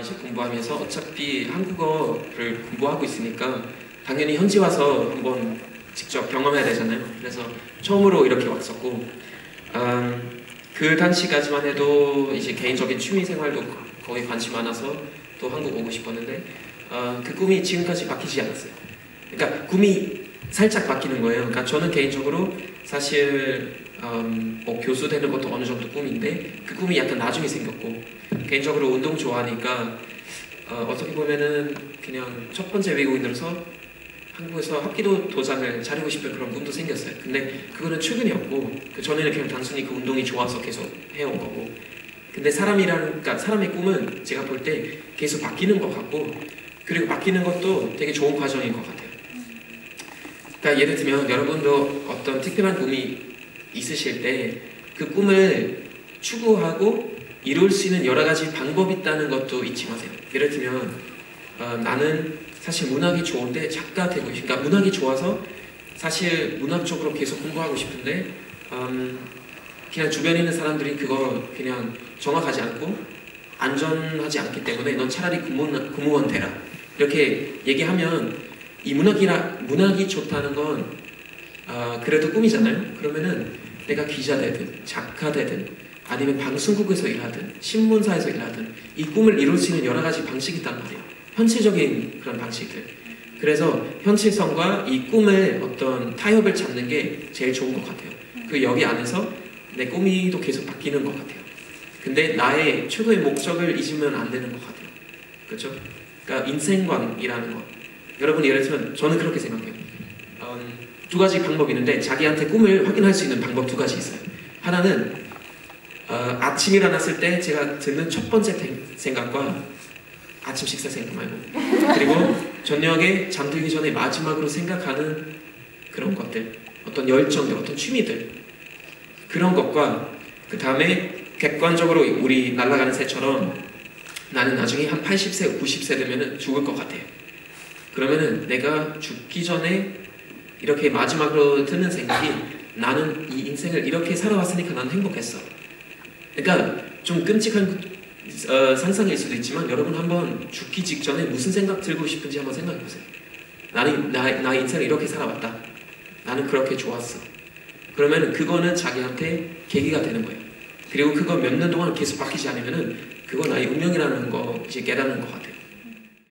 이제 공부하면서 어차피 한국어를 공부하고 있으니까 당연히 현지 와서 한번 직접 경험해야 되잖아요. 그래서 처음으로 이렇게 왔었고 음, 그 당시까지만 해도 이제 개인적인 취미 생활도 거의 관심 많아서 또 한국 오고 싶었는데 어, 그 꿈이 지금까지 바뀌지 않았어요. 그러니까 꿈이 살짝 바뀌는 거예요. 그러니까 저는 개인적으로 사실 음, 뭐 교수 되는 것도 어느 정도 꿈인데 그 꿈이 약간 나중에 생겼고 개인적으로 운동 좋아하니까 어, 떻게 보면은 그냥 첫 번째 외국인으로서 한국에서 합기도 도장을 차리고 싶은 그런 꿈도 생겼어요. 근데 그거는 최근이었고 그 전에는 그냥 단순히 그 운동이 좋아서 계속 해온 거고 근데 사람이라는 그러니까 사람의 꿈은 제가 볼 때 계속 바뀌는 것 같고 그리고 바뀌는 것도 되게 좋은 과정인 것 같아요. 그러니까 예를 들면 여러분도 어떤 특별한 꿈이 있으실 때 그 꿈을 추구하고 이룰 수 있는 여러 가지 방법이 있다는 것도 잊지 마세요. 예를 들면 어, 나는 사실 문학이 좋은데 작가 되고 싶, 그러니까 문학이 좋아서 사실 문학 쪽으로 계속 공부하고 싶은데 음, 그냥 주변에 있는 사람들이 그거 그냥 정확하지 않고 안전하지 않기 때문에 넌 차라리 공무원, 공무원 되라 이렇게 얘기하면 이 문학이라 문학이 좋다는 건 어, 그래도 꿈이잖아요. 그러면은 내가 기자 되든 작가 되든 아니면 방송국에서 일하든 신문사에서 일하든 이 꿈을 이룰 수 있는 여러 가지 방식이 있단 말이에요. 현실적인 그런 방식들. 그래서 현실성과 이 꿈의 어떤 타협을 찾는 게 제일 좋은 것 같아요. 그 여기 안에서 내 꿈이 또 계속 바뀌는 것 같아요. 근데 나의 최고의 목적을 잊으면 안 되는 것 같아요. 그렇죠? 그러니까 인생관이라는 것. 여러분 예를 들면 저는 그렇게 생각해요. 음, 두 가지 방법이 있는데 자기한테 꿈을 확인할 수 있는 방법 두 가지 있어요. 하나는 어, 아침 일어났을 때 제가 드는 첫 번째 생각과 아침 식사 생각 말고 그리고 저녁에 잠들기 전에 마지막으로 생각하는 그런 것들 어떤 열정들 어떤 취미들 그런 것과 그 다음에 객관적으로 우리 날아가는 새처럼 나는 나중에 한 80세 90세 되면 죽을 것 같아요 그러면은 내가 죽기 전에 이렇게 마지막으로 드는 생각이 나는 이 인생을 이렇게 살아왔으니까 난 행복했어. 그러니까 좀 끔찍한 어, 상상일 수도 있지만 여러분 한번 죽기 직전에 무슨 생각 들고 싶은지 한번 생각해 보세요. 나는 나, 나 인생을 이렇게 살아왔다. 나는 그렇게 좋았어. 그러면 그거는 자기한테 계기가 되는 거예요. 그리고 그거 몇 년 동안 계속 바뀌지 않으면은 그건 나의 운명이라는 거 이제 깨닫는 것 같아요.